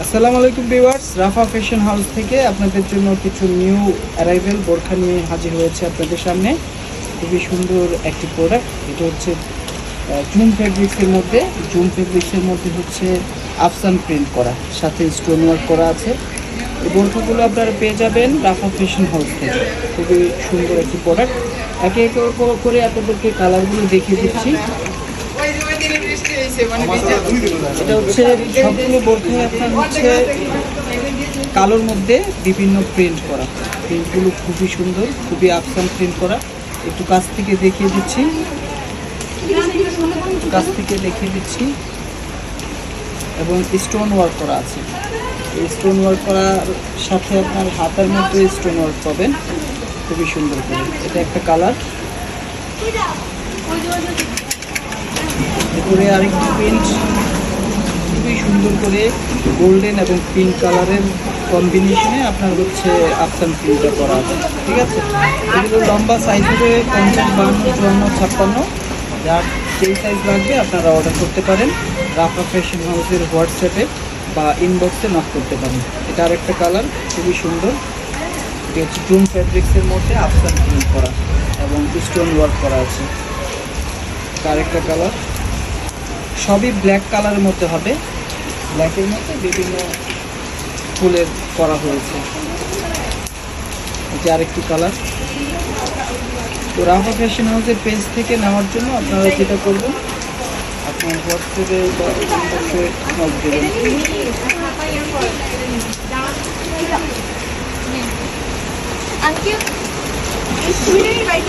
আসসালামু আলাইকুম ভিউয়ার্স, রাফা fashion house থেকে আপনাদের জন্য কিছু নিউ অ্যারাইভেল বোরখা নিয়ে হাজির হয়েছে আপনাদের সামনে। খুবই সুন্দর একটি প্রোডাক্ট এটা হচ্ছে জুম ফেব্রিক্সের মধ্যে জুম ফেব্রিক্সের মধ্যে হচ্ছে আফসান প্রিন্ট করা, সাথে স্টোন ওয়ার্ক করা আছে। এই বোরখাগুলো আপনারা পেয়ে যাবেন রাফা ফ্যাশন হাউস থেকে। খুবই সুন্দর একটি প্রোডাক্ট একে একে করে- আপনাদেরকে কালারগুলো দেখিয়ে দিচ্ছি। এটা হচ্ছে সবগুলো বোরখাই আপনার হচ্ছে কালোর মধ্যে বিভিন্ন প্রিন্ট করা। প্রিন্টগুলো খুবই সুন্দর খুবই আফসান প্রিন্ট করা। একটু কাছ থেকে দেখিয়ে দিচ্ছি। কাছ থেকে দেখিয়ে দিচ্ছি। এবং স্টোন ওয়ার্ক করা আছে। এই স্টোন ওয়ার্ক করার সাথে আপনার হাতের মধ্যে স্টোন ওয়ার্ক পাবেন। খুবই সুন্দর করে। এটা একটা কালার এরপরে আরেকটি প্রিন্ট খুবই সুন্দর করে গোল্ডেন এবং পিঙ্ক কালারের কম্বিনেশনে আপনার হচ্ছে আফসান প্রিন্টটা করা আছে ঠিক আছে? এগুলো লম্বা সাইজ হবে পঞ্চাশ বান্ন চুয়ান্ন, ছাপ্পান্ন। যার যেই সাইজ লাগবে আপনারা অর্ডার করতে পারেন। রাফা ফ্যাশন হাউসের হোয়াটসঅ্যাপে বা ইনবক্সে নক করতে পারেন। এটা আরেকটা কালার খুবই সুন্দর। এটি হচ্ছে জুম ফ্যাব্রিক্সের মধ্যে আফসান প্রিন্ট করা এবং স্টোন ওয়ার্ক করা আছে। আরেকটা কালার সবই ব্ল্যাক কালারের মধ্যে হবে। ব্ল্যাকের মধ্যে বিভিন্ন ফুলের করা হয়েছে। এটা আরেকটি কালার তো রাফা ফ্যাশন হাউসের পেজ থেকে নেওয়ার জন্য আপনারা যেটা করবেন, আপনার হোয়াটসঅ্যাপে you.